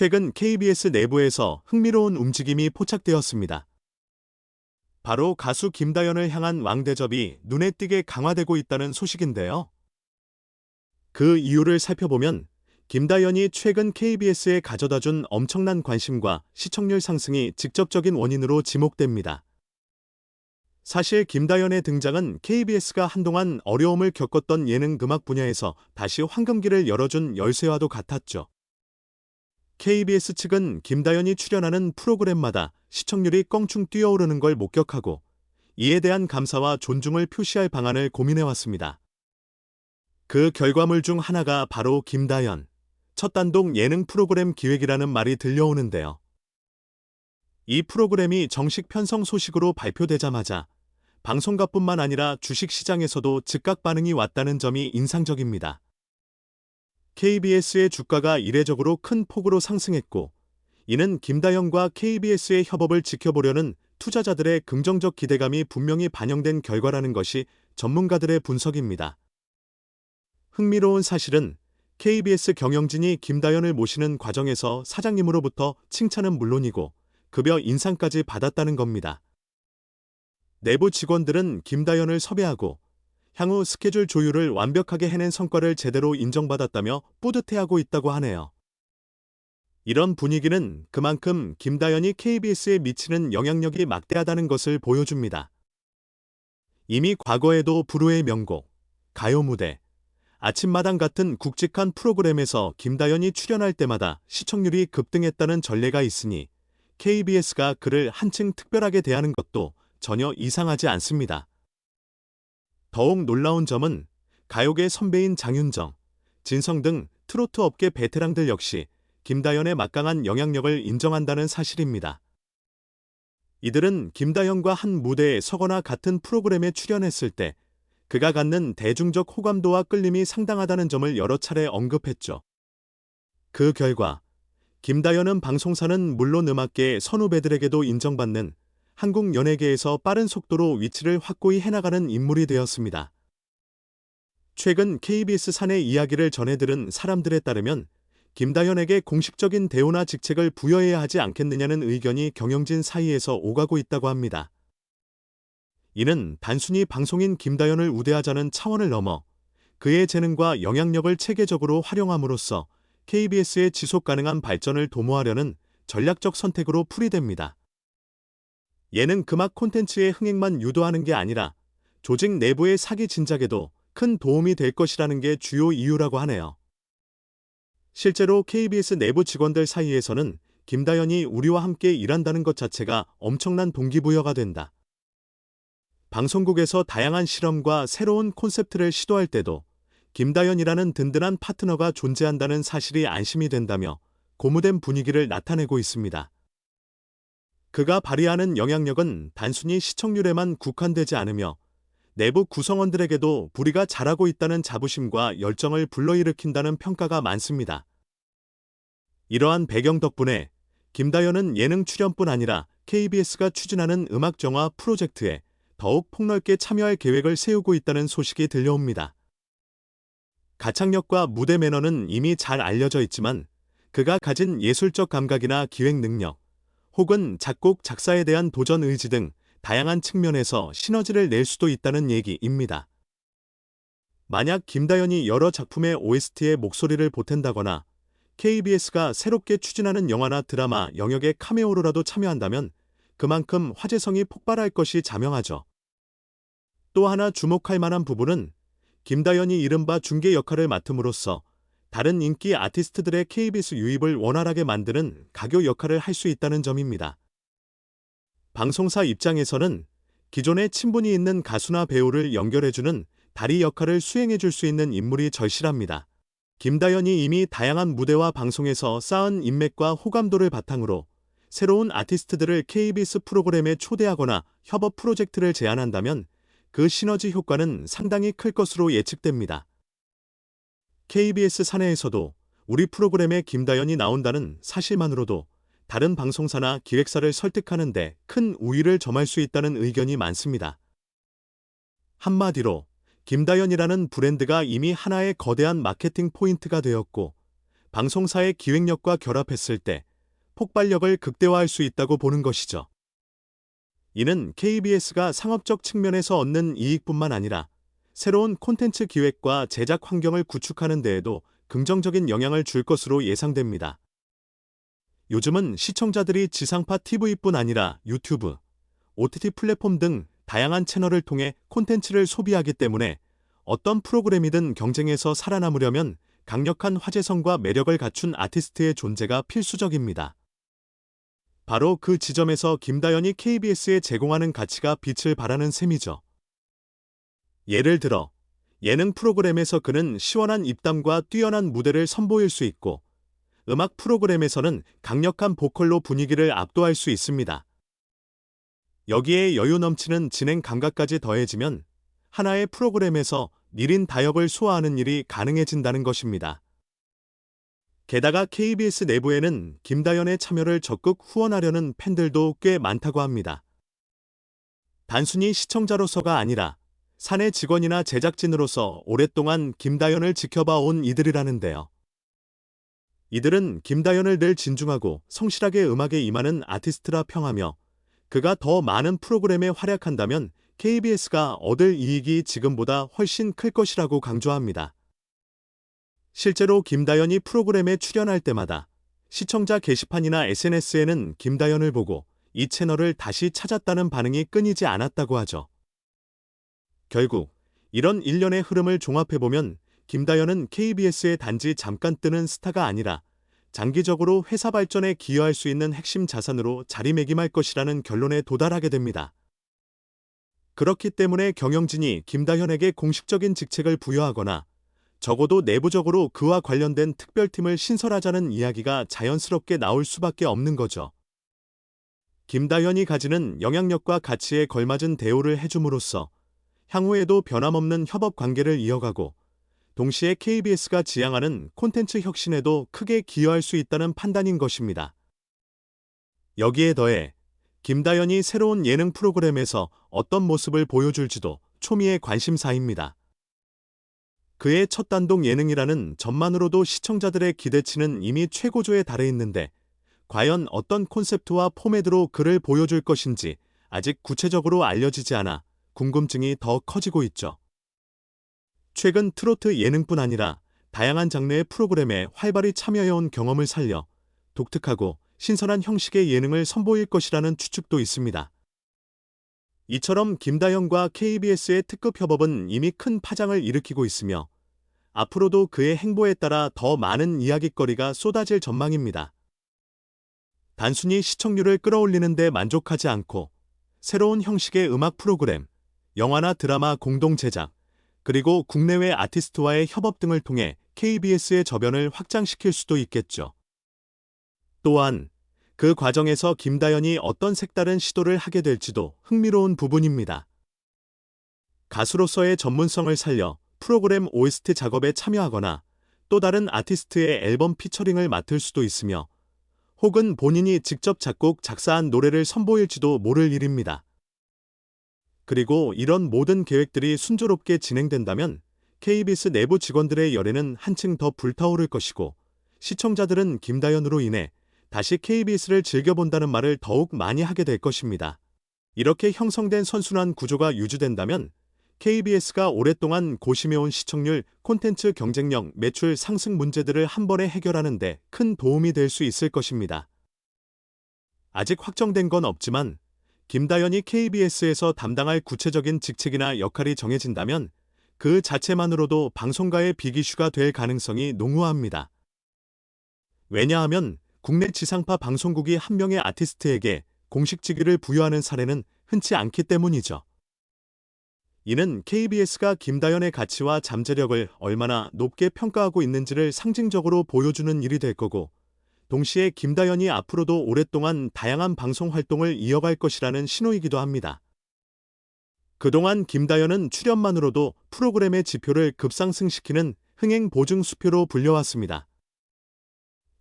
최근 KBS 내부에서 흥미로운 움직임이 포착되었습니다. 바로 가수 김다연을 향한 왕대접이 눈에 띄게 강화되고 있다는 소식인데요. 그 이유를 살펴보면 김다연이 최근 KBS에 가져다 준 엄청난 관심과 시청률 상승이 직접적인 원인으로 지목됩니다. 사실 김다연의 등장은 KBS가 한동안 어려움을 겪었던 예능 음악 분야에서 다시 황금기를 열어준 열쇠와도 같았죠. KBS 측은 김다연이 출연하는 프로그램마다 시청률이 껑충 뛰어오르는 걸 목격하고 이에 대한 감사와 존중을 표시할 방안을 고민해왔습니다. 그 결과물 중 하나가 바로 김다연, 첫 단독 예능 프로그램 기획이라는 말이 들려오는데요. 이 프로그램이 정식 편성 소식으로 발표되자마자 방송가뿐만 아니라 주식시장에서도 즉각 반응이 왔다는 점이 인상적입니다. KBS의 주가가 이례적으로 큰 폭으로 상승했고, 이는 김다영과 KBS의 협업을 지켜보려는 투자자들의 긍정적 기대감이 분명히 반영된 결과라는 것이 전문가들의 분석입니다. 흥미로운 사실은 KBS 경영진이 김다연을 모시는 과정에서 사장님으로부터 칭찬은 물론이고 급여 인상까지 받았다는 겁니다. 내부 직원들은 김다연을 섭외하고 향후 스케줄 조율을 완벽하게 해낸 성과를 제대로 인정받았다며 뿌듯해하고 있다고 하네요. 이런 분위기는 그만큼 김다연이 KBS에 미치는 영향력이 막대하다는 것을 보여줍니다. 이미 과거에도 불후의 명곡, 가요 무대, 아침마당 같은 굵직한 프로그램에서 김다연이 출연할 때마다 시청률이 급등했다는 전례가 있으니 KBS가 그를 한층 특별하게 대하는 것도 전혀 이상하지 않습니다. 더욱 놀라운 점은 가요계 선배인 장윤정, 진성 등 트로트 업계 베테랑들 역시 김다연의 막강한 영향력을 인정한다는 사실입니다. 이들은 김다연과 한 무대에 서거나 같은 프로그램에 출연했을 때 그가 갖는 대중적 호감도와 끌림이 상당하다는 점을 여러 차례 언급했죠. 그 결과 김다연은 방송사는 물론 음악계의 선후배들에게도 인정받는 한국 연예계에서 빠른 속도로 위치를 확고히 해나가는 인물이 되었습니다. 최근 KBS 사내 이야기를 전해들은 사람들에 따르면 김다현에게 공식적인 대우나 직책을 부여해야 하지 않겠느냐는 의견이 경영진 사이에서 오가고 있다고 합니다. 이는 단순히 방송인 김다현을 우대하자는 차원을 넘어 그의 재능과 영향력을 체계적으로 활용함으로써 KBS의 지속 가능한 발전을 도모하려는 전략적 선택으로 풀이됩니다. 예능 금악 콘텐츠의 흥행만 유도하는 게 아니라 조직 내부의 사기 진작에도 큰 도움이 될 것이라는 게 주요 이유라고 하네요. 실제로 KBS 내부 직원들 사이에서는 김다연이 우리와 함께 일한다는 것 자체가 엄청난 동기부여가 된다. 방송국에서 다양한 실험과 새로운 콘셉트를 시도할 때도 김다연이라는 든든한 파트너가 존재한다는 사실이 안심이 된다며 고무된 분위기를 나타내고 있습니다. 그가 발휘하는 영향력은 단순히 시청률에만 국한되지 않으며 내부 구성원들에게도 부리가 잘하고 있다는 자부심과 열정을 불러일으킨다는 평가가 많습니다. 이러한 배경 덕분에 김다연은 예능 출연뿐 아니라 KBS가 추진하는 음악 정화 프로젝트에 더욱 폭넓게 참여할 계획을 세우고 있다는 소식이 들려옵니다. 가창력과 무대 매너는 이미 잘 알려져 있지만 그가 가진 예술적 감각이나 기획 능력, 혹은 작곡, 작사에 대한 도전 의지 등 다양한 측면에서 시너지를 낼 수도 있다는 얘기입니다. 만약 김다연이 여러 작품의 OST에 목소리를 보탠다거나 KBS가 새롭게 추진하는 영화나 드라마 영역의 카메오로라도 참여한다면 그만큼 화제성이 폭발할 것이 자명하죠. 또 하나 주목할 만한 부분은 김다연이 이른바 중개 역할을 맡음으로써 다른 인기 아티스트들의 KBS 유입을 원활하게 만드는 가교 역할을 할 수 있다는 점입니다. 방송사 입장에서는 기존에 친분이 있는 가수나 배우를 연결해주는 다리 역할을 수행해줄 수 있는 인물이 절실합니다. 김다연이 이미 다양한 무대와 방송에서 쌓은 인맥과 호감도를 바탕으로 새로운 아티스트들을 KBS 프로그램에 초대하거나 협업 프로젝트를 제안한다면 그 시너지 효과는 상당히 클 것으로 예측됩니다. KBS 사내에서도 우리 프로그램에 김다연이 나온다는 사실만으로도 다른 방송사나 기획사를 설득하는 데 큰 우위를 점할 수 있다는 의견이 많습니다. 한마디로 김다연이라는 브랜드가 이미 하나의 거대한 마케팅 포인트가 되었고 방송사의 기획력과 결합했을 때 폭발력을 극대화할 수 있다고 보는 것이죠. 이는 KBS가 상업적 측면에서 얻는 이익뿐만 아니라 새로운 콘텐츠 기획과 제작 환경을 구축하는 데에도 긍정적인 영향을 줄 것으로 예상됩니다. 요즘은 시청자들이 지상파 TV뿐 아니라 유튜브, OTT 플랫폼 등 다양한 채널을 통해 콘텐츠를 소비하기 때문에 어떤 프로그램이든 경쟁에서 살아남으려면 강력한 화제성과 매력을 갖춘 아티스트의 존재가 필수적입니다. 바로 그 지점에서 김다연이 KBS에 제공하는 가치가 빛을 발하는 셈이죠. 예를 들어 예능 프로그램에서 그는 시원한 입담과 뛰어난 무대를 선보일 수 있고 음악 프로그램에서는 강력한 보컬로 분위기를 압도할 수 있습니다. 여기에 여유 넘치는 진행 감각까지 더해지면 하나의 프로그램에서 미린 다역을 소화하는 일이 가능해진다는 것입니다. 게다가 KBS 내부에는 김다연의 참여를 적극 후원하려는 팬들도 꽤 많다고 합니다. 단순히 시청자로서가 아니라 사내 직원이나 제작진으로서 오랫동안 김다연을 지켜봐 온 이들이라는데요. 이들은 김다연을 늘 진중하고 성실하게 음악에 임하는 아티스트라 평하며 그가 더 많은 프로그램에 활약한다면 KBS가 얻을 이익이 지금보다 훨씬 클 것이라고 강조합니다. 실제로 김다연이 프로그램에 출연할 때마다 시청자 게시판이나 SNS에는 김다연을 보고 이 채널을 다시 찾았다는 반응이 끊이지 않았다고 하죠. 결국 이런 일련의 흐름을 종합해보면 김다연은 KBS에 단지 잠깐 뜨는 스타가 아니라 장기적으로 회사 발전에 기여할 수 있는 핵심 자산으로 자리매김할 것이라는 결론에 도달하게 됩니다. 그렇기 때문에 경영진이 김다현에게 공식적인 직책을 부여하거나 적어도 내부적으로 그와 관련된 특별팀을 신설하자는 이야기가 자연스럽게 나올 수밖에 없는 거죠. 김다현이 가지는 영향력과 가치에 걸맞은 대우를 해줌으로써 향후에도 변함없는 협업 관계를 이어가고 동시에 KBS가 지향하는 콘텐츠 혁신에도 크게 기여할 수 있다는 판단인 것입니다. 여기에 더해 김다연이 새로운 예능 프로그램에서 어떤 모습을 보여줄지도 초미의 관심사입니다. 그의 첫 단독 예능이라는 점만으로도 시청자들의 기대치는 이미 최고조에 달해 있는데 과연 어떤 콘셉트와 포맷으로 그를 보여줄 것인지 아직 구체적으로 알려지지 않아 궁금증이 더 커지고 있죠. 최근 트로트 예능뿐 아니라 다양한 장르의 프로그램에 활발히 참여해온 경험을 살려 독특하고 신선한 형식의 예능을 선보일 것이라는 추측도 있습니다. 이처럼 김다영과 KBS의 특급 협업은 이미 큰 파장을 일으키고 있으며 앞으로도 그의 행보에 따라 더 많은 이야깃거리가 쏟아질 전망입니다. 단순히 시청률을 끌어올리는 데 만족하지 않고 새로운 형식의 음악 프로그램, 영화나 드라마 공동 제작, 그리고 국내외 아티스트와의 협업 등을 통해 KBS의 저변을 확장시킬 수도 있겠죠. 또한 그 과정에서 김다연이 어떤 색다른 시도를 하게 될지도 흥미로운 부분입니다. 가수로서의 전문성을 살려 프로그램 OST 작업에 참여하거나 또 다른 아티스트의 앨범 피처링을 맡을 수도 있으며 혹은 본인이 직접 작곡, 작사한 노래를 선보일지도 모를 일입니다. 그리고 이런 모든 계획들이 순조롭게 진행된다면 KBS 내부 직원들의 열애는 한층 더 불타오를 것이고 시청자들은 김다연으로 인해 다시 KBS를 즐겨본다는 말을 더욱 많이 하게 될 것입니다. 이렇게 형성된 선순환 구조가 유지된다면 KBS가 오랫동안 고심해온 시청률, 콘텐츠 경쟁력, 매출 상승 문제들을 한 번에 해결하는 데 큰 도움이 될 수 있을 것입니다. 아직 확정된 건 없지만 김다연이 KBS에서 담당할 구체적인 직책이나 역할이 정해진다면 그 자체만으로도 방송가의 비기슈가 될 가능성이 농후합니다. 왜냐하면 국내 지상파 방송국이 한 명의 아티스트에게 공식 직위를 부여하는 사례는 흔치 않기 때문이죠. 이는 KBS가 김다연의 가치와 잠재력을 얼마나 높게 평가하고 있는지를 상징적으로 보여주는 일이 될 거고, 동시에 김다연이 앞으로도 오랫동안 다양한 방송 활동을 이어갈 것이라는 신호이기도 합니다. 그동안 김다연은 출연만으로도 프로그램의 지표를 급상승시키는 흥행 보증 수표로 불려왔습니다.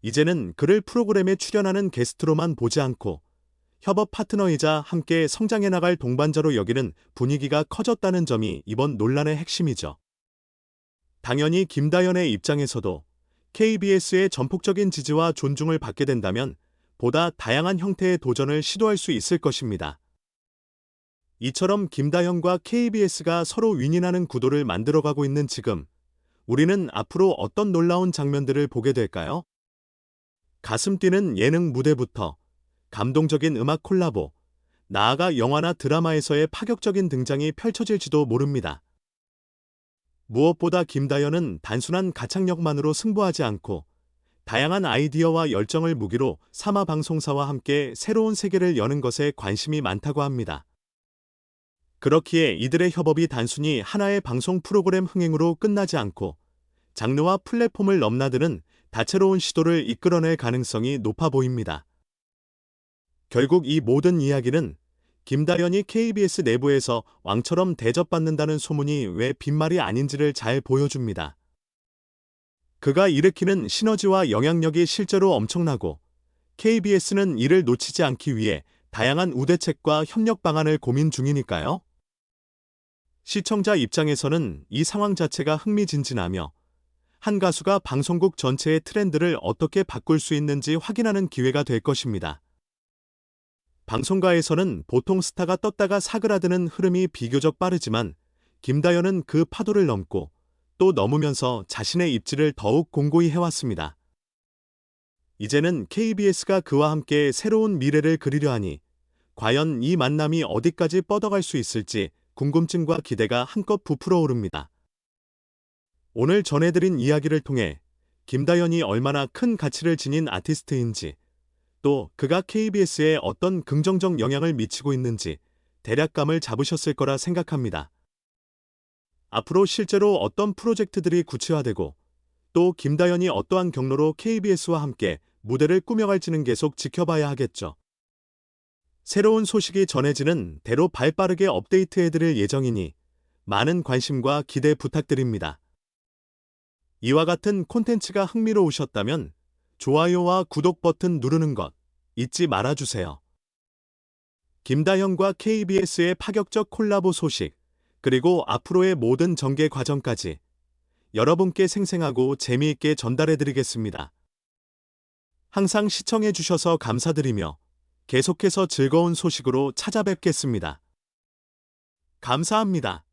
이제는 그를 프로그램에 출연하는 게스트로만 보지 않고 협업 파트너이자 함께 성장해 나갈 동반자로 여기는 분위기가 커졌다는 점이 이번 논란의 핵심이죠. 당연히 김다연의 입장에서도 KBS의 전폭적인 지지와 존중을 받게 된다면 보다 다양한 형태의 도전을 시도할 수 있을 것입니다. 이처럼 김다현과 KBS가 서로 윈윈하는 구도를 만들어가고 있는 지금, 우리는 앞으로 어떤 놀라운 장면들을 보게 될까요? 가슴 뛰는 예능 무대부터 감동적인 음악 콜라보, 나아가 영화나 드라마에서의 파격적인 등장이 펼쳐질지도 모릅니다. 무엇보다 김다현은 단순한 가창력만으로 승부하지 않고 다양한 아이디어와 열정을 무기로 사마 방송사와 함께 새로운 세계를 여는 것에 관심이 많다고 합니다. 그렇기에 이들의 협업이 단순히 하나의 방송 프로그램 흥행으로 끝나지 않고 장르와 플랫폼을 넘나드는 다채로운 시도를 이끌어낼 가능성이 높아 보입니다. 결국 이 모든 이야기는 김다현이 KBS 내부에서 왕처럼 대접받는다는 소문이 왜 빈말이 아닌지를 잘 보여줍니다. 그가 일으키는 시너지와 영향력이 실제로 엄청나고 KBS는 이를 놓치지 않기 위해 다양한 우대책과 협력 방안을 고민 중이니까요. 시청자 입장에서는 이 상황 자체가 흥미진진하며 한 가수가 방송국 전체의 트렌드를 어떻게 바꿀 수 있는지 확인하는 기회가 될 것입니다. 방송가에서는 보통 스타가 떴다가 사그라드는 흐름이 비교적 빠르지만 김다연은 그 파도를 넘고 또 넘으면서 자신의 입지를 더욱 공고히 해왔습니다. 이제는 KBS가 그와 함께 새로운 미래를 그리려 하니 과연 이 만남이 어디까지 뻗어갈 수 있을지 궁금증과 기대가 한껏 부풀어 오릅니다. 오늘 전해드린 이야기를 통해 김다연이 얼마나 큰 가치를 지닌 아티스트인지 또 그가 KBS에 어떤 긍정적 영향을 미치고 있는지 대략감을 잡으셨을 거라 생각합니다. 앞으로 실제로 어떤 프로젝트들이 구체화되고 또 김다연이 어떠한 경로로 KBS와 함께 무대를 꾸며갈지는 계속 지켜봐야 하겠죠. 새로운 소식이 전해지는 대로 발빠르게 업데이트해드릴 예정이니 많은 관심과 기대 부탁드립니다. 이와 같은 콘텐츠가 흥미로우셨다면 좋아요와 구독 버튼 누르는 것 잊지 말아주세요. 김다현과 KBS의 파격적 콜라보 소식, 그리고 앞으로의 모든 전개 과정까지 여러분께 생생하고 재미있게 전달해드리겠습니다. 항상 시청해주셔서 감사드리며 계속해서 즐거운 소식으로 찾아뵙겠습니다. 감사합니다.